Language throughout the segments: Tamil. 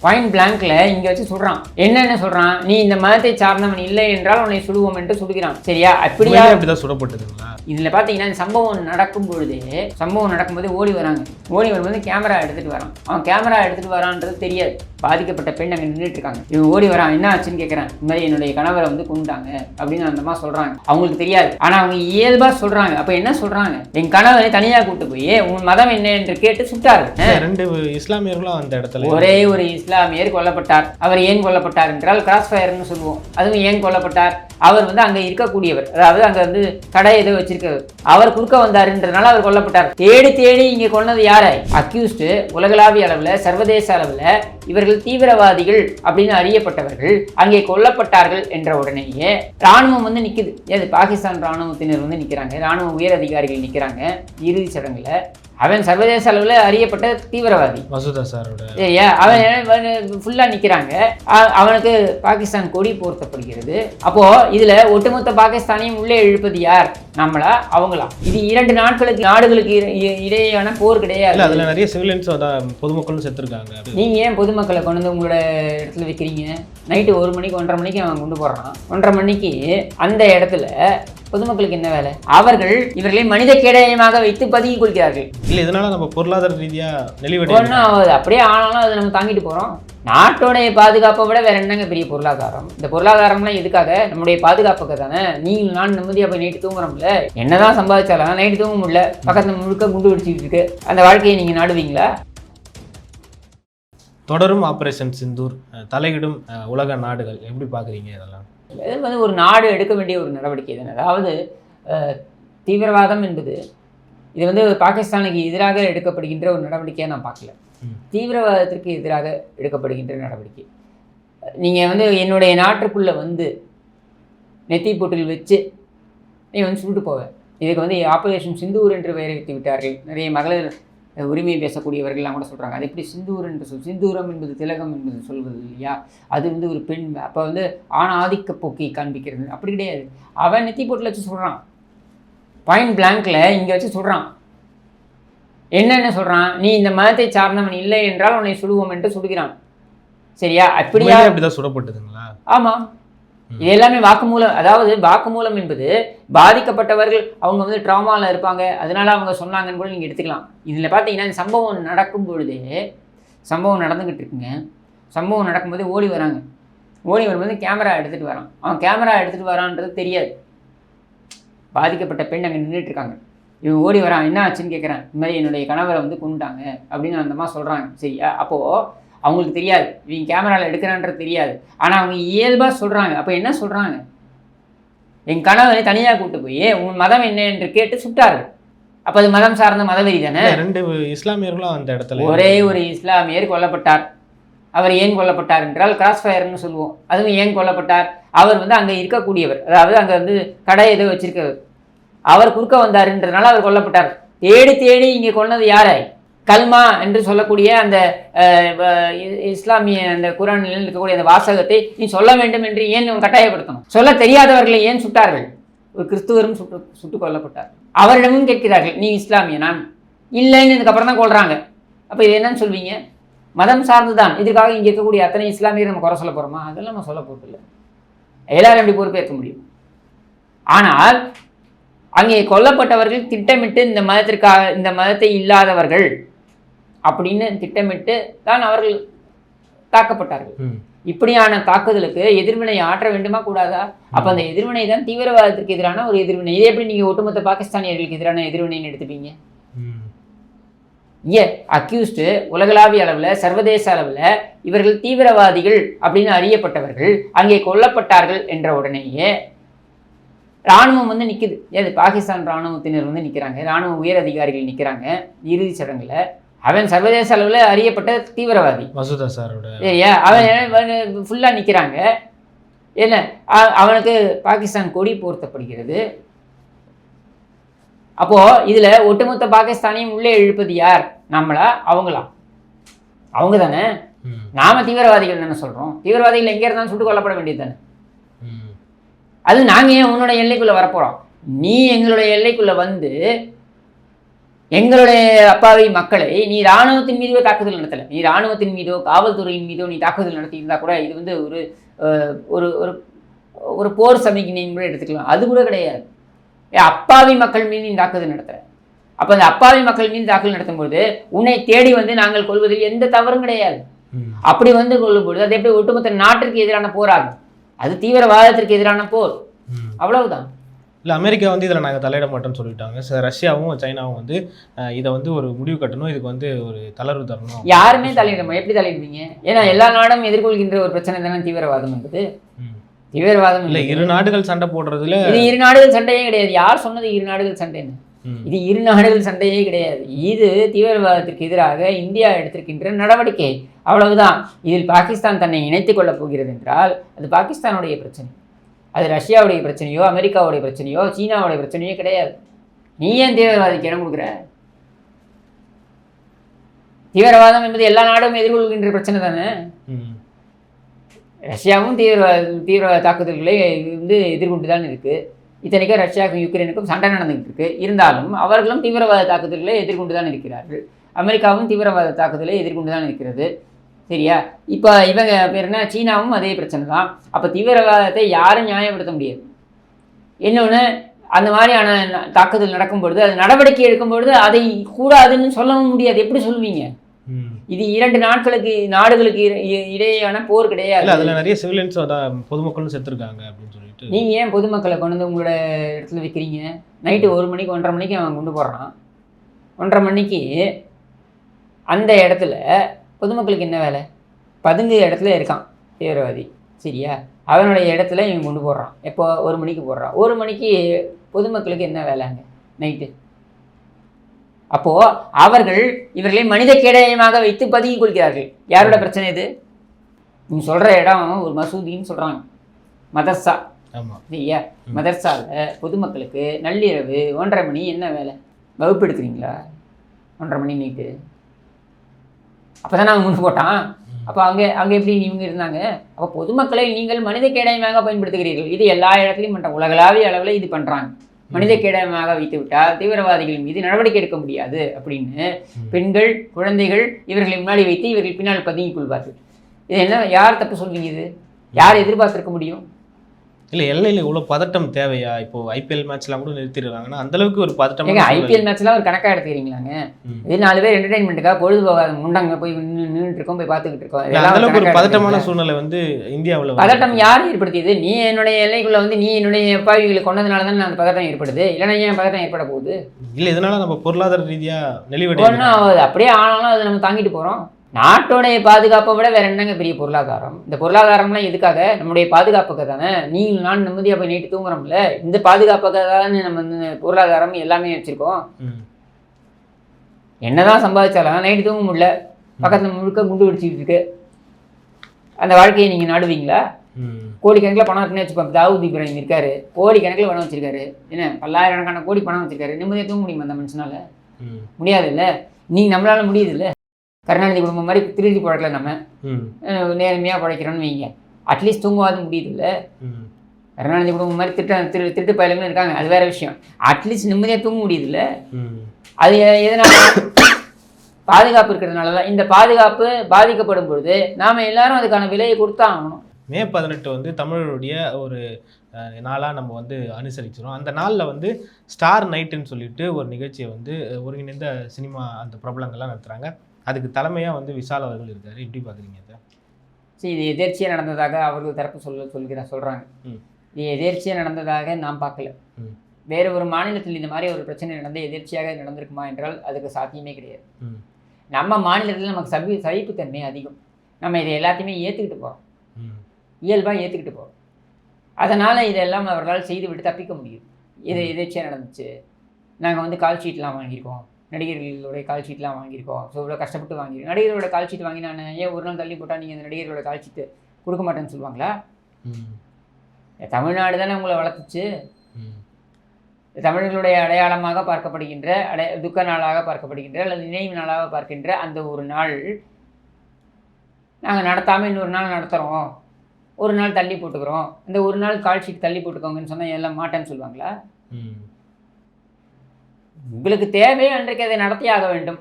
பாயிண்ட் பிளாங்க்ல இங்க வச்சு சொல்றான். என்னென்ன சொல்றான்? நீ இந்த மதத்தை சார்ந்தவன் இல்லை என்றால் உன்னை சுடுவோம் என்று சுடுகிறான் சரியா? அப்படியா? அப்படிதான் சுடப்பட்டதுங்களா இதுல பாத்தீங்கன்னா இந்த சம்பவம் நடக்கும் பொழுதே சம்பவம் நடக்கும்போது ஓடி வராங்க. ஓடி வரும்போது கேமரா எடுத்துட்டு வரான். அவன் கேமரா எடுத்துட்டு வரான்றது தெரியாது. பாதிக்கப்பட்ட பெண் அங்க நின்றுட்டு இருக்காங்க இவன் ஓடி வரான். என்ன ஆச்சுன்னு கேட்கறேன் இந்த மாதிரி என்னுடைய கணவரை வந்து கொண்டுட்டாங்க அப்படின்னு அந்த மாதிரி சொல்றாங்க. அவங்களுக்கு தெரியாது. ஆனா அவங்க இயல்பா சொல்றாங்க. அப்ப என்ன சொல்றாங்க? என் கணவரை தனியா கூட்டு போய் உன் மதம் என்ன? என்று கேட்டு இல்ல, ரெண்டு இஸ்லாமியர்களும் அந்த இடத்துல ஒரே ஒரு இஸ்லாமியர் கொல்லப்பட்டார். அவர் ஏன் கொல்லப்பட்டார் என்றால் கிராஸ் ஃபயர்னு சொல்லுவோம். அதுவும் ஏன் கொல்லப்பட்டார்? அவர் வந்து அங்கே இருக்கக்கூடியவர். அதாவது அங்கே வந்து கடை ஏதோ வச்சிருக்கவர் அவர் குறுக்க வந்தாருன்றதுனால அவர் கொல்லப்பட்டார். தேடி தேடி இங்கே கொன்னது யாரை? அக்யூஸ்டு உலகளாவிய அளவில் சர்வதேச அளவில் இவர்கள் தீவிரவாதிகள் அப்படின்னு அறியப்பட்டவர்கள் அங்கே கொல்லப்பட்டார்கள் என்ற உடனேயே ராணுவம் வந்து நிற்குது ஏது? பாகிஸ்தான் ராணுவத்தினர் வந்து நிற்கிறாங்க ராணுவ உயர் அதிகாரிகள் நிற்கிறாங்க இறுதி சடங்குல அவன் சர்வதேச அளவுல அறியப்பட்ட தீவிரவாதி. மசூதா சாரோட அவன் ஃபுல்லா நிக்கிறாங்க. அ- அவனுக்கு பாகிஸ்தான் கொடி போர்த்தப்படுகிறது. அப்போ இதுல ஒட்டுமொத்த பாகிஸ்தானையும் உள்ளே இழுப்பது யார்? நம்மளா அவங்களா இது இரண்டு நாட்களுக்கு நாடுகளுக்கு இடையேயான போர் கிடையாது. அதுல நிறைய சிவிலியன்ஸ் பொதுமக்களும் செத்துருக்காங்க. நீங்க ஏன் பொதுமக்களை கொண்டு வந்து உங்களோட இடத்துல வைக்கிறீங்க? நைட்டு ஒரு மணிக்கு ஒன்றரை மணிக்கு அவன் கொண்டு போடுறான் ஒன்றரை மணிக்கு அந்த இடத்துல பொதுமக்களுக்கு என்ன வேலை? அவர்கள் இவர்களை மனித கேடயமாக வைத்து பதுங்கிக் கொள்கிறார்கள். இல்ல இதனால நம்ம பொருளாதார ரீதியா நெளிவடை ஒன்றும் அப்படியே ஆனாலும் அதை நம்ம தாங்கிட்டு போகிறோம் நாட்டோடைய பாதுகாப்பை விட வேற என்னங்க பெரிய பொருளாதாரம்? இந்த பொருளாதாரம்லாம் எதுக்காக? நம்முடைய பாதுகாப்புக்கு தானே. நீங்கள் நான் நிம்மதியாக போய் நைட்டு தூங்குறோம்ல. என்னதான் சம்பாதிச்சாலும் நைட்டு தூங்க முடியல. பக்கத்துல முழுக்க குண்டு வெடிச்சிட்டு இருக்கு. அந்த வாழ்க்கையை நீங்கள் நாடுவீங்களா? தொடரும் ஆபரேஷன் சிந்தூர். தலையிடும் உலக நாடுகள். எப்படி பாக்குறீங்க இதெல்லாம்? இது வந்து ஒரு நாடு எடுக்க வேண்டிய ஒரு நடவடிக்கை தானே அதாவது தீவிரவாதம் என்பது இது வந்து பாகிஸ்தானுக்கு எதிராக எடுக்கப்படுகின்ற ஒரு நடவடிக்கையாக நான் பார்க்கல. தீவிரவாதத்திற்கு எதிராக எடுக்கப்படுகின்ற நடவடிக்கை. நீங்கள் வந்து என்னுடைய நாட்டுக்குள்ளே வந்து நெத்தி போட்டில் வச்சு நீ வந்து சுட்டு போவ. இதுக்கு வந்து ஆபரேஷன் சிந்தூர் என்று பெயர் வைத்து விட்டார்கள். நிறைய மகளிர் அஹ், உரிமை பேசக்கூடியவர்கள்லாம் கூட சொல்கிறாங்க அது எப்படி சிந்தூர் என்று சொல் சிந்தூரம் என்பது திலகம் என்பது சொல்வது இல்லையா? அது வந்து ஒரு பெண் அப்போ வந்து ஆண் ஆதிக்க போக்கை காண்பிக்கிறது. அப்படி கிடையாது. அவன் நெத்தி போட்டில் வச்சு சொல்கிறான் பாயிண்ட் பிளாங்க்ல இங்கே வச்சு சொல்கிறான் என்னென்ன சொல்கிறான் நீ இந்த மதத்தை சார்ந்தவன் இல்லை என்றால் உன்னை சுடுவோம் என்று சுடுகிறான் சரியா? அப்படியா? அப்படிதான் சுடப்பட்டதுங்களா? ஆமாம் இது எல்லாமே வாக்குமூலம் அதாவது வாக்குமூலம் என்பது பாதிக்கப்பட்டவர்கள் அவங்க வந்து ட்ராமாவில் இருப்பாங்க. அதனால அவங்க சொன்னாங்கன்னு கூட நீங்கள் எடுத்துக்கலாம். இதில் பார்த்தீங்கன்னா இந்த சம்பவம் நடக்கும் பொழுதே சம்பவம் நடந்துக்கிட்டு இருக்குங்க. சம்பவம் நடக்கும்போது ஓடி வராங்க. ஓடி வரும்போது கேமரா எடுத்துகிட்டு வரான். அவன் கேமரா எடுத்துகிட்டு வரான்றது தெரியாது. பாதிக்கப்பட்ட பெண் அங்கே நின்றுட்டு இருக்காங்க. இவன் ஓடி வரான். என்ன ஆச்சுன்னு கேட்குறேன் இந்த மாதிரி என்னுடைய கணவரை வந்து கொண்டுட்டாங்க அப்படின்னு அந்த சொல்கிறாங்க சரியா? அப்போது அவங்களுக்கு தெரியாது. இவங்க கேமராவில் எடுக்கிறான்றது தெரியாது. ஆனால் அவங்க இயல்பாக சொல்கிறாங்க அப்போ என்ன சொல்கிறாங்க என் கணவரை தனியாக கூட்டு போய் உன் மதம் என்ன? என்று கேட்டு சுட்டார்கள். அப்போ அது மதம் சார்ந்த மதவெறி தானே? ரெண்டு இஸ்லாமியர்களும் அந்த இடத்துல ஒரே ஒரு இஸ்லாமியர் கொல்லப்பட்டார். அவர் ஏன் கொல்லப்பட்டார் என்றால் கிராஸ் ஃபயர்னு சொல்லுவோம். அதுவும் ஏன் கொல்லப்பட்டார்? அவர் வந்து அங்கே இருக்கக்கூடியவர். அதாவது அங்கே வந்து கடை ஏதோ வச்சிருக்கவர் அவர் குறுக்க வந்தாருன்றதுனால அவர் கொல்லப்பட்டார். தேடி தேடி இங்கே கொன்னது யாரை? கல்மா என்று சொல்லக்கூடிய அந்த வ- இஸ்லாமிய அந்த குரானில் இருக்கக்கூடிய அந்த வாசகத்தை நீ சொல்ல வேண்டும் என்று ஏன் கட்டாயப்படுத்தணும்? சொல்ல தெரியாதவர்களை ஏன் சுட்டார்கள்? ஒரு கிறிஸ்துவரும் சுட்டு சுட்டு கொல்லப்பட்டார். அவரிடமும் கேட்கிறார்கள் நீ இஸ்லாமிய நான்? இல்லைன்னு இதுக்கப்புறம் தான் கொள்கிறாங்க அப்போ இது என்னன்னு சொல்வீங்க? மதம் சார்ந்து தான் இதுக்காக இங்கே இருக்கக்கூடிய அத்தனை இஸ்லாமியர் நம்ம குறை சொல்ல போகிறோமா அதெல்லாம் நம்ம சொல்ல போகிறதில்ல எல்லாரும் எப்படி பொறுப்பேற்க முடியும். ஆனால் அங்கே கொல்லப்பட்டவர்கள் திட்டமிட்டு இந்த மதத்திற்காக இந்த மதத்தை இல்லாதவர்கள் அப்படின்னு திட்டமிட்டு தான் அவர்கள் தாக்கப்பட்டார்கள். இப்படியான தாக்குதலுக்கு எதிர்வினை ஆற்ற வேண்டுமா கூடாதா? அப்ப அந்த எதிர்வினை தான் தீவிரவாதத்திற்கு எதிரான ஒரு எதிர்வினை. இதை எப்படி நீங்க ஒட்டுமொத்த பாகிஸ்தானியர்களுக்கு எதிரான எதிர்வினைன்னு எடுத்துப்பீங்க. ஏ அக்யூஸ்டு உலகளாவிய அளவுல சர்வதேச அளவுல இவர்கள் தீவிரவாதிகள் அப்படின்னு அறியப்பட்டவர்கள் அங்கே கொல்லப்பட்டார்கள் என்ற உடனேயே ராணுவம் வந்து நிக்குது. ஏது பாகிஸ்தான் ராணுவத்தினர் வந்து நிக்கிறாங்க. ராணுவ உயர் அதிகாரிகள் நிக்கிறாங்க. இறுதி சடங்குல அவன் சர்வதேச அளவுல அறியப்பட்ட தீவிரவாதி. மசூதா சாரோட சரியா? அவன் ஃபுல்லா நிக்கிறாங்க. என்ன? அவனுக்கு பாகிஸ்தான் கொடி போர்த்தப்படுகிறது. அப்போ இதுல ஒட்டுமொத்த பாகிஸ்தானையும் உள்ளே இழுப்பது யார்? நம்மளா? அவங்களா? அவங்க தானே. நாம தீவிரவாதிகள் தானே சொல்றோம். தீவிரவாதிகள் எங்க இருந்தாலும் சுட்டுக் கொல்லப்பட வேண்டியது தானே. அது நாங்க ஏன் உன்னோட எல்லைக்குள்ள வரப்போறோம்? நீ எங்களுடைய எல்லைக்குள்ள வந்து எங்களுடைய அப்பாவி மக்களை நீ ராணுவத்தின் மீதோ தாக்குதல் நடத்தலை. நீ ராணுவத்தின் மீதோ காவல்துறையின் மீதோ நீ தாக்குதல் நடத்தி இருந்தா கூட இது வந்து ஒரு ஒரு ஒரு ஒரு போர் சமிக்ஞைன்னு கூட எடுத்துக்கலாம். அது கூட கிடையாது. அப்பாவி மக்கள் மீது நீ தாக்குதல் நடத்துற அப்போ அந்த அப்பாவி மக்கள் மீது தாக்குதல் நடத்தும்போது உன்னை தேடி வந்து நாங்கள் கொள்வதில் எந்த தவறும் கிடையாது. அப்படி வந்து கொள்ளும்பொழுது அது எப்படி ஒட்டுமொத்த நாட்டிற்கு எதிரான போராகும்? அது தீவிரவாதத்திற்கு எதிரான போர். அவ்வளவுதான். இல்லை அமெரிக்கா வந்து இதில் நாங்கள் தலையிட மாட்டோம்னு சொல்லிட்டாங்க. ச- ரஷ்யாவும் சைனாவும் வந்து இதை வந்து ஒரு முடிவு கட்டணும் இதுக்கு வந்து ஒரு தளர்வு தரணும். யாருமே தலையிட எப்படி தலையிடுவீங்க? ஏன்னா எல்லா நாடும் எதிர்கொள்கின்ற ஒரு பிரச்சனை தானே தீவிரவாதம் என்பது. தீவிரவாதம் இல்லை. இரு நாடுகள் சண்டை போடுறதுல இது இரு நாடுகள் சண்டையே கிடையாது. யார் சொன்னது இரு நாடுகள் சண்டைன்னு. இது இரு நாடுகள் சண்டையே கிடையாது. இது தீவிரவாதத்திற்கு எதிராக இந்தியா எடுத்திருக்கின்ற நடவடிக்கை. அவ்வளவுதான். இதில் பாகிஸ்தான் தன்னை இணைத்துக் கொள்ளப் போகிறது என்றால் அது பாகிஸ்தானுடைய பிரச்சனை. அது ரஷ்யாவுடைய பிரச்சனையோ அமெரிக்காவுடைய பிரச்சனையோ சீனாவுடைய பிரச்சனையோ கிடையாது. நீ ஏன் தீவிரவாதிக்கு இடம் கொடுக்குற? தீவிரவாதம் என்பது எல்லா நாடும் எதிர்கொள்கின்ற பிரச்சனை தானே. ரஷ்யாவும் தீவிரவாத தீவிரவாத தாக்குதல்களை வந்து எதிர்கொண்டு தான் இருக்கு. இத்தனைக்கும் ரஷ்யாவுக்கும் யுக்ரைனுக்கும் சண்டை நடந்துகிட்டு இருக்கு இருந்தாலும் அவர்களும் தீவிரவாத தாக்குதல்களை எதிர்கொண்டு தான் இருக்கிறார்கள். அமெரிக்காவும் தீவிரவாத தாக்குதலை எதிர்கொண்டு தான் இருக்கிறது. சரியா? இப்போ இவங்க பேர் என்ன? சீனாவும் அதே பிரச்சனை தான் அப்போ தீவிரவாதத்தை யாரும் நியாயப்படுத்த முடியாது. இன்னொன்று அந்த மாதிரியான தாக்குதல் நடக்கும் பொழுது அது நடவடிக்கை எடுக்கும் பொழுது அதை கூடாதுன்னு சொல்லவும் முடியாது. எப்படி சொல்லுவீங்க. இது இரண்டு நாட்களுக்கு நாடுகளுக்கு இடையேயான போர் கிடையாது. அதுல நிறைய சிவிலியன்ஸ் பொதுமக்களும் செத்துருக்காங்க அப்படின்னு சொல்லிட்டு. நீங்க ஏன் பொதுமக்களை கொண்டு வந்து உங்களோட இடத்துல வைக்கிறீங்க? நைட்டு ஒரு மணிக்கு ஒன்றரை மணிக்கு அவன் கொண்டு போடுறான் ஒன்றரை மணிக்கு அந்த இடத்துல பொதுமக்களுக்கு என்ன வேலை? பதுங்கு இடத்துல இருக்கான் தீவிரவாதி. சரியா? அவனுடைய இடத்துல இவன் கொண்டு போடுறான். எப்போ? ஒரு மணிக்கு போடுறான். ஒரு மணிக்கு பொதுமக்களுக்கு என்ன வேலைங்க நைட்டு அப்போ அவர்கள் இவர்களை மனித கேடயமாக வைத்து பதுங்கிக் கொள்கிறார்கள். யாரோட பிரச்சனை இது? நீ சொல்ற இடம் ஒரு மசூதின்னு சொல்றாங்க. மதர்சா. சரியா. மதர்சாவில் பொதுமக்களுக்கு நள்ளிரவு ஒன்றரை மணி என்ன வேலை? வகுப்பு எடுக்கிறீங்களா? ஒன்றரை மணி நைட்டு அப்போ தானே அவன் முன்னு போட்டான். அப்போ அங்கே அங்கே எப்படி இவங்க இருந்தாங்க? அப்போ பொதுமக்களை நீங்கள் மனித கேடயமாக பயன்படுத்துகிறீர்கள். இது எல்லா இடத்துலையும் பண்ணுறாங்க உலகளாவிய அளவில் இது பண்ணுறாங்க மனித கேடயமாக வைத்து விட்டால் தீவிரவாதிகள் மீது நடவடிக்கை எடுக்க முடியாது அப்படின்னு. பெண்கள் குழந்தைகள் இவர்களை முன்னாடி வைத்து இவர்கள் பின்னால் பதுங்கிக் கொள்வார்கள். இது என்ன? யார் தப்பு சொல்வீங்க இது? யார் எதிர்பார்த்திருக்க முடியும்? இல்ல எல்லையில இவ்வளவு பதட்டம் தேவையா? இப்போ ஐபிஎல் மேட்ச்லாம் கூட நிறுத்திடுறாங்கன்னா அந்த அளவுக்கு ஒரு பதட்டம் ஐபிஎல் மேட்ச்லாம் ஒரு கணக்காக எடுத்துக்கிறீங்களாங்க. இது நாலு பேர் என்டர்டைன்மெண்ட்டுக்காக பொழுது போகாத முண்டங்க போய் நின்றுட்டு இருக்கோம் போய் பார்த்துக்கிட்டு இருக்கோம். அளவுக்கு ஒரு பதட்டமான? சூழ்நிலை வந்து இந்தியாவுல பதட்டம் யார் ஏற்படுத்தியது? நீ என்னுடைய எல்லைக்குள்ள வந்து நீ என்னுடைய பாவிகளை கொண்டதுனால தான் அந்த பதட்டம் ஏற்படுது? இல்லைன்னா ஏன் பதட்டம் ஏற்பட போகுது? இல்ல இதனால நம்ம பொருளாதார ரீதியா நெளிவடை அப்படியே ஆனாலும் அதை நம்ம தாங்கிட்டு போகிறோம் நாட்டோடைய பாதுகாப்பை விட வேற என்னங்க பெரிய பொருளாதாரம்? இந்த பொருளாதாரம்லாம் எதுக்காக? நம்முடைய பாதுகாப்புக்கு தானே? நீங்கள் நான் நிம்மதியாக போய் நைட்டு தூங்குறோம்ல. இந்த பாதுகாப்புக்காக தானே நம்ம இந்த பொருளாதாரம் எல்லாமே வச்சுருக்கோம். என்னதான் சம்பாதிச்சாலும் நைட்டு தூங்க முடியல. பக்கத்தில் முழுக்க குண்டு வெடிச்சிட்டு இருக்கு. அந்த வாழ்க்கையை நீங்கள் நாடுவீங்களா. கோடிக்கணக்கில் பணம் இருக்குன்னு வச்சுப்போம். தாவூத் இப்ராஹிம் இருக்காரு. கோடிக்கணக்கில் பணம் வச்சிருக்காரு. என்ன? பல்லாயிரக்கணக்கான கோடி பணம் வச்சிருக்காரு. நிம்மதியாக தூங்க முடியுமா அந்த மனுஷனால. முடியாது இல்லை நீங்கள் நம்மளால முடியுது இல்லை கருணாநிதி குடும்பம் மாதிரி திருடி பழக்கல நம்ம. நேர்மையாக பழைக்கிறோன்னு வைங்க. அட்லீஸ்ட் தூங்குவாது முடியுது இல்லை ம். கருணாநிதி குடும்பம் மாதிரி திட்ட திரு திருட்டு பயலுங்களும் இருக்காங்க. அது வேற விஷயம். அட்லீஸ்ட் நிம்மதியாக தூங்க முடியுது இல்லை ம். அது எதனால? பாதுகாப்பு இருக்கிறதுனால தான். இந்த பாதுகாப்பு பாதிக்கப்படும் பொழுது நாம எல்லாரும் அதுக்கான விலையை கொடுத்தா ஆகணும். மே பதினெட்டு வந்து தமிழருடைய ஒரு அஹ், நாளா நம்ம வந்து அனுசரிக்கிறோம் அந்த நாள்ல வந்து ஸ்டார் நைட்டுன்னு சொல்லிட்டு ஒரு நிகழ்ச்சியை வந்து ஒருங்கிணைந்த சினிமா அந்த பிரபலங்கள்லாம் நடத்துறாங்க. அதுக்கு தலைமையா வந்து விஷால் அவர்கள் இருக்காரு. எப்படி பாக்குறீங்க இதை சரி இது எதேர்ச்சியாக நடந்ததாக அவர்கள் தரப்பு சொல்ல சொல்கிற சொல்கிறாங்க. இது எதேர்ச்சியாக நடந்ததாக நான் பார்க்கல. வேறு ஒரு மாநிலத்தில் இந்த மாதிரி ஒரு பிரச்சனை நடந்து எதிர்ச்சியாக நடந்திருக்குமா என்றால் அதுக்கு சாத்தியமே கிடையாது. நம்ம மாநிலத்தில் நமக்கு சவி சகிப்புத்தன்மை அதிகம். நம்ம இதை எல்லாத்தையுமே ஏற்றுக்கிட்டு போகிறோம். இயல்பாக ஏற்றுக்கிட்டு போகிறோம் அதனால் இதெல்லாம் அவர்களால் செய்து விட்டு தப்பிக்க முடியும். இது எதேர்ச்சியாக நடந்துச்சு. நாங்கள் வந்து கால் ஷீட்லாம் வாங்கியிருக்கோம். நடிகர்களுடைய கால் ஷீட்லாம் வாங்கியிருக்கோம் ஸோ இவ்வளோ கஷ்டப்பட்டு வாங்கியிருக்கோம் நடிகர்களோட கால் ஷீட் வாங்கி நான் ஏன் ஒரு நாள் தள்ளி போட்டால் நீங்கள் அந்த நடிகர்களோட கால் ஷீட்டு கொடுக்க மாட்டேன்னு சொல்லுவாங்களா ம். தமிழ்நாடு தானே உங்களை வளர்த்துச்சு. தமிழர்களுடைய அடையாளமாக பார்க்கப்படுகின்ற அடைய துக்க நாளாக பார்க்கப்படுகின்ற அல்லது நினைவு நாளாக பார்க்கின்ற அந்த ஒரு நாள் நாங்கள் நடத்தாமல் இன்னொரு நாள் நடத்துகிறோம் ஒரு நாள் தள்ளி போட்டுக்கிறோம் இந்த ஒரு நாள் கால் ஷீட் தள்ளி போட்டுக்கோங்கன்னு சொன்னால் எல்லாம் மாட்டேன்னு சொல்லுவாங்களா ம். உங்களுக்கு தேவை அன்றைக்கு அதை நடத்தியாக வேண்டும்.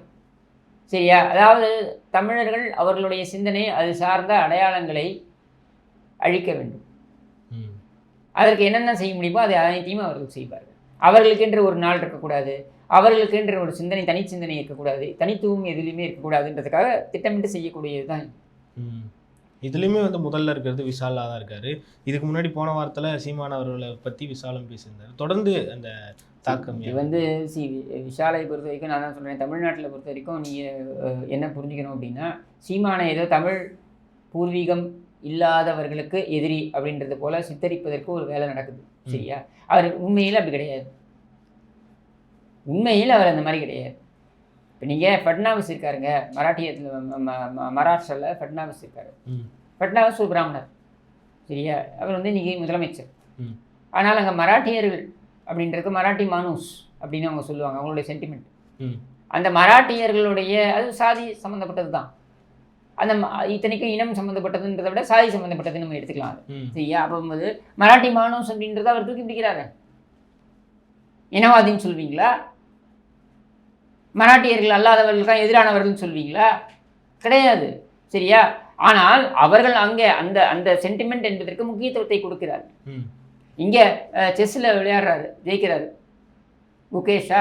சரியா? அதாவது தமிழர்கள் அவர்களுடைய சிந்தனை அது சார்ந்த அடையாளங்களை அழிக்க வேண்டும். அதற்கு என்னென்ன செய்ய முடியுமோ அதை அனைத்தையும் அவர்கள் செய்வார்கள். அவர்களுக்கென்று ஒரு நாள் இருக்கக்கூடாது. அவர்களுக்கென்று ஒரு சிந்தனை தனி சிந்தனை இருக்கக்கூடாது. தனித்துவம் எதுலையுமே இருக்கக்கூடாதுன்றதுக்காக திட்டமிட்டு செய்யக்கூடியது தான். இதுலயுமே வந்து முதல்ல இருக்கிறது விஷாலா தான் இருக்காரு. இதுக்கு முன்னாடி போன வாரத்துல சீமான் அவர்களை பத்தி விசாலம் பேசியிருந்தாரு. தொடர்ந்து அந்த தாக்கம் இது வந்து சி விஷாலை பொறுத்த வரைக்கும் நான் தான் சொல்கிறேன் தமிழ்நாட்டில் பொறுத்த வரைக்கும் நீங்கள் என்ன புரிஞ்சுக்கணும் அப்படின்னா சீமானை ஏதோ தமிழ் பூர்வீகம் இல்லாதவர்களுக்கு எதிரி அப்படின்றது போல சித்தரிப்பதற்கு ஒரு வேலை நடக்குது. சரியா? அவர் உண்மையில் அப்படி கிடையாது. உண்மையில் அவர் அந்த மாதிரி கிடையாது. இப்போ நீங்கள் ஃபட்னாவிஸ் இருக்காருங்க? மராட்டியத்தில் மகாராஷ்டிராவில் ஃபட்னாவிஸ் இருக்காரு. ஃபட்னாவிஸ் ஒரு பிராமணர். சரியா? அவர் வந்து இன்றைக்கி முதலமைச்சர். ஆனால் அங்கே மராட்டியர்கள் அப்படின்றது மராட்டி மானூஸ் அப்படின்னு அவங்க சொல்லுவாங்க அவங்களுடைய சென்டிமெண்ட். அந்த மராட்டியர்களுடைய அது சாதி சம்மந்தப்பட்டது தான். அந்த இத்தனைக்கும் இனம் சம்மந்தப்பட்டதுன்றதை விட சாதி சம்மந்தப்பட்டது நம்ம எடுத்துக்கலாம் அது. சரியா? அப்போ வந்து மராட்டி மானூஸ் அப்படின்றத அவர் தூக்கி பிடிக்கிறாரு. இனவாதின்னு சொல்வீங்களா? மராட்டியர்கள் அல்லாதவர்கள் தான் எதிரானவர்கள்னு சொல்வீங்களா? கிடையாது. சரியா? ஆனால் அவர்கள் அங்கே அந்த அந்த சென்டிமெண்ட் என்பதற்கு முக்கியத்துவத்தை கொடுக்கிறார். இங்கே செஸ்ஸில் விளையாடுறாரு ஜெயிக்கிறாரு. முகேஷா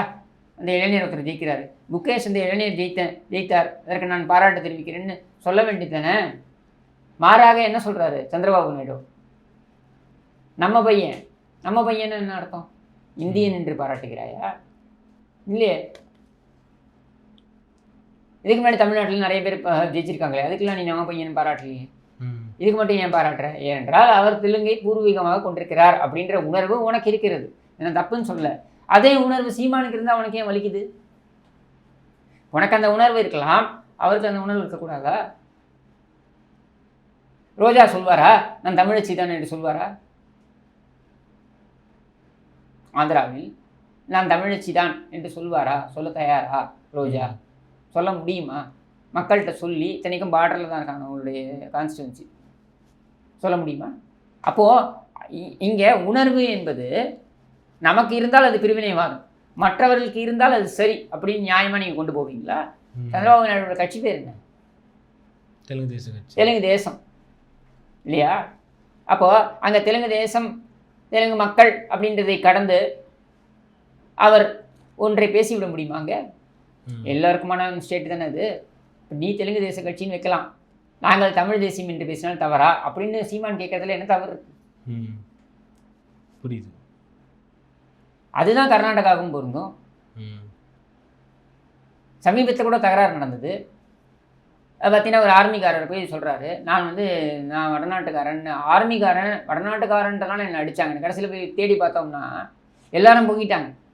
அந்த இளைஞர் ஒருத்தர் ஜெயிக்கிறாரு. முகேஷ் அந்த இளைஞர் ஜெயித்தேன் ஜெயித்தார். அதற்கு நான் பாராட்டு தெரிவிக்கிறேன்னு சொல்ல வேண்டியதானே மாறாக என்ன சொல்றாரு சந்திரபாபு நாயுடு? நம்ம பையன் நம்ம பையன் என்ன அர்த்தம்? இந்தியன் என்று பாராட்டுகிறாயா? இல்லையே. இதுக்கு முன்னாடி தமிழ்நாட்டில் நிறைய பேர் ஜெயிச்சிருக்காங்களே அதுக்கெல்லாம் நீ நம்ம பையன் பாராட்டலையே. ம். இதுக்கு மட்டும் ஏன் பாராட்டுற? ஏனென்றால் அவர் தெலுங்கை பூர்வீகமாக கொண்டிருக்கிறார் அப்படின்ற உணர்வு உனக்கு இருக்கிறது. நான் தப்புன்னு சொல்லல. அதே உணர்வு சீமானுக்கு இருந்தால் அவனுக்கு ஏன் வலிக்குது? உனக்கு அந்த உணர்வு இருக்கலாம். அவருக்கு அந்த உணர்வு இருக்கக்கூடாதா? ரோஜா சொல்வாரா? நான் தமிழச்சி தான் என்று சொல்வாரா? ஆந்திராவில் நான் தமிழச்சி தான் என்று சொல்வாரா? சொல்ல தயாரா ரோஜா? சொல்ல முடியுமா? மக்கள்கிட்ட சொல்லி இத்தனைக்கும் பார்டரில் தான் இருக்காங்க அவங்களுடைய கான்ஸ்டிடுவன்சி சொல்ல முடியுமா? அப்போது இங்கே உணர்வு என்பது நமக்கு இருந்தால் அது பிரிவினைவாதம். மற்றவர்களுக்கு இருந்தால் அது சரி அப்படின்னு நியாயமாக நீங்கள் கொண்டு போவீங்களா. சந்திரபாபு நாயுடோட கட்சி பேர் என்ன? தெலுங்கு தேச கட்சி. தெலுங்கு தேசம். இல்லையா? அப்போது அங்கே தெலுங்கு தேசம் தெலுங்கு மக்கள் அப்படின்றதை கடந்து அவர் ஒன்றை பேசிவிட முடியுமா அங்கே? ம். எல்லாருக்குமான ஸ்டேட் தானே அது? நீ தெலுங்கு தேச கட்சின்னு வைக்கலாம். நாங்கள் தமிழ் தேசியம் என்று பேசினால் தவறா? அப்படின்னு சீமான் கேட்கறதுல என்ன தவறு. புரியுது. அதுதான் கர்நாடகாவுக்கும் பொருந்தும். சமீபத்தில் கூட தகராறு நடந்தது. அது பார்த்தீங்கன்னா ஒரு ஆர்மிக்காரர் போய் சொல்கிறாரு நான் வந்து நான் வடநாட்டுக்காரன். ஆர்மிக்காரன் வடநாட்டுக்காரன்றனால என்னை அடித்தாங்க கடைசியில் போய் தேடி பார்த்தோம்னா எல்லாரும் பொங்கிட்டாங்க. ம்.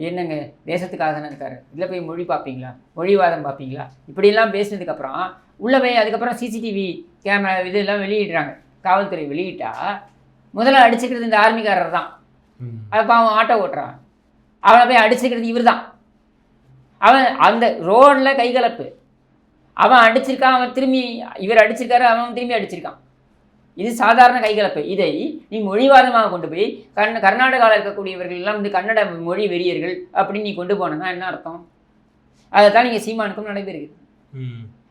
என்னங்க? தேசத்துக்காக தானே இருக்காரு. இதில் போய் மொழி பார்ப்பீங்களா? மொழிவாதம் பார்ப்பீங்களா? இப்படியெல்லாம் பேசினதுக்கப்புறம் உள்ளே போய் அதுக்கப்புறம் சிசிடிவி கேமரா இதெல்லாம் வெளியிடுறாங்க. காவல்துறை வெளியிட்டா முதல்ல அடிச்சுக்கிறது இந்த ஆர்மிக்காரர் தான். ம். அப்போ அவன் ஆட்டோ ஓட்டுறான். அவனை போய் அடிச்சுக்கிறது இவர் தான் அவன் அந்த ரோடில் கைகலப்பு அவன் அடிச்சிருக்கான் அவன் திரும்பி இவர் அடிச்சிருக்காரு அவன் திரும்பி அடிச்சிருக்கான். இது சாதாரண கைகலப்பு. இதை நீ மொழிவாதமாக கொண்டு போய் கர்ந கர்நாடகாவில் இருக்கக்கூடியவர்கள் எல்லாம் வந்து கன்னட மொழி வெறியர்கள் அப்படின்னு நீ கொண்டு போனேன்னா என்ன அர்த்தம்? அதை தான் நீங்கள் சீமானுக்கும் நடைபெறுகிறது.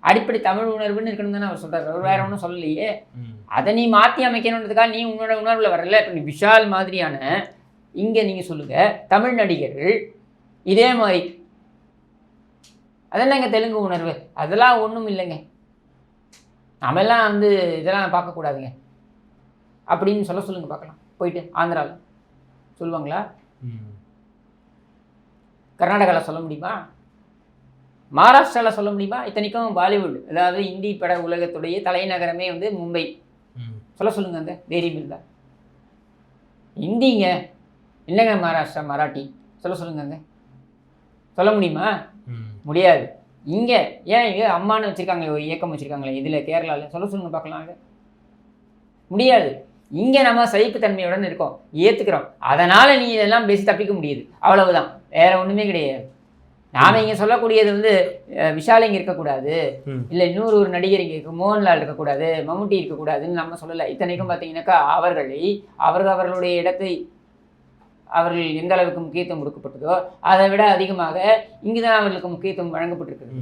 அடிப்படை தமிழ் உணர்வுன்னு இருக்கணும் தானே அவர் சொல்கிறார் அவர் வேற ஒன்றும் சொல்லலையே. அதை நீ மாற்றி அமைக்கணுன்றதுக்காக நீ உன்னோட உணர்வில் வரல. இப்போ நீ விஷால் மாதிரியான இங்கே நீங்கள் சொல்லுங்கள் தமிழ் நடிகர்கள் இதே மாதிரி. அதெல்லாம் இங்கே தெலுங்கு உணர்வு? அதெல்லாம் ஒன்றும் இல்லைங்க. நாமெல்லாம் வந்து இதெல்லாம் பார்க்கக்கூடாதுங்க. அப்படின்னு சொல்ல சொல்லுங்க பார்க்கலாம். போயிட்டு ஆந்திராவில் சொல்லுவாங்களா. கர்நாடகாவில் சொல்ல முடியுமா? மகாராஷ்டிராவில் சொல்ல முடியுமா? இத்தனைக்கும் பாலிவுட் அதாவது இந்தி பட உலகத்துடைய தலைநகரமே வந்து மும்பை. சொல்ல சொல்லுங்க அங்கே தைரியம் இருந்தா ஹிந்திங்க என்னங்க மகாராஷ்டிரா மராட்டி? சொல்ல சொல்லுங்க சொல்ல முடியுமா. முடியாது. இங்கே ஏன் இங்கே அம்மான்னு வச்சுருக்காங்களே ஒரு இயக்கம் வச்சுருக்காங்களே இதில் கேரளாவில் சொல்ல சொல்லுங்க பார்க்கலாம். அங்க. முடியாது. இங்கே நம்ம சகிப்புத்தன்மையுடன் இருக்கோம். ஏற்றுக்கிறோம் அதனால் நீ இதெல்லாம் பேசி தப்பிக்க முடியுது. அவ்வளவுதான். வேற ஒன்றுமே கிடையாது. நாம் இங்கே சொல்லக்கூடியது வந்து விஷால் இங்கே இருக்கக்கூடாது. இல்லை இன்னொரு ஒரு நடிகர் இங்கே இருக்கு. மோகன்லால் இருக்கக்கூடாது. மம்முட்டி இருக்கக்கூடாதுன்னு நம்ம சொல்லலை. இத்தனைக்கும் பார்த்தீங்கன்னாக்கா அவர்களை அவர்கள் அவர்களுடைய இடத்தை அவர்கள் எந்த அளவுக்கு முக்கியத்துவம் கொடுக்கப்பட்டதோ அதை விட அதிகமாக இங்கு தான் அவர்களுக்கு முக்கியத்துவம் வழங்கப்பட்டிருக்கிறது.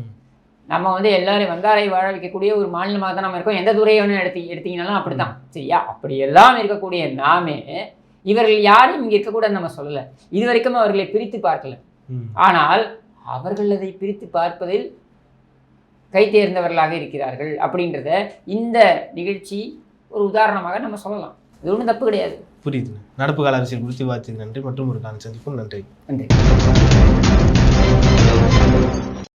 நம்ம வந்து எல்லாரும் வந்தாரை வாழ வைக்கக்கூடிய ஒரு மாநிலமாக தான் நம்ம இருக்கோம். எந்த துறையை வேணும் எடுத்தி எடுத்தீங்கனாலும் அப்படித்தான். சரியா? அப்படி எல்லாம் இருக்கக்கூடிய நாமே இவர்கள் யாரும் இங்கே இருக்கக்கூடாதுன்னு நம்ம சொல்லலை. இது வரைக்கும் அவர்களை பிரித்து பார்க்கல. ஆனால் அவர்கள் அதை பிரித்து பார்ப்பதில் கை தேர்ந்தவர்களாக இருக்கிறார்கள் அப்படின்றத இந்த நிகழ்ச்சி ஒரு உதாரணமாக நம்ம சொல்லலாம். இது ஒன்றும் தப்பு கிடையாது. புரியுது. நடப்பு கால அரசியல் குறித்து விவாதித்ததுக்கு நன்றி மற்றும் ஒரு கால சந்திப்போம். நன்றி. நன்றி.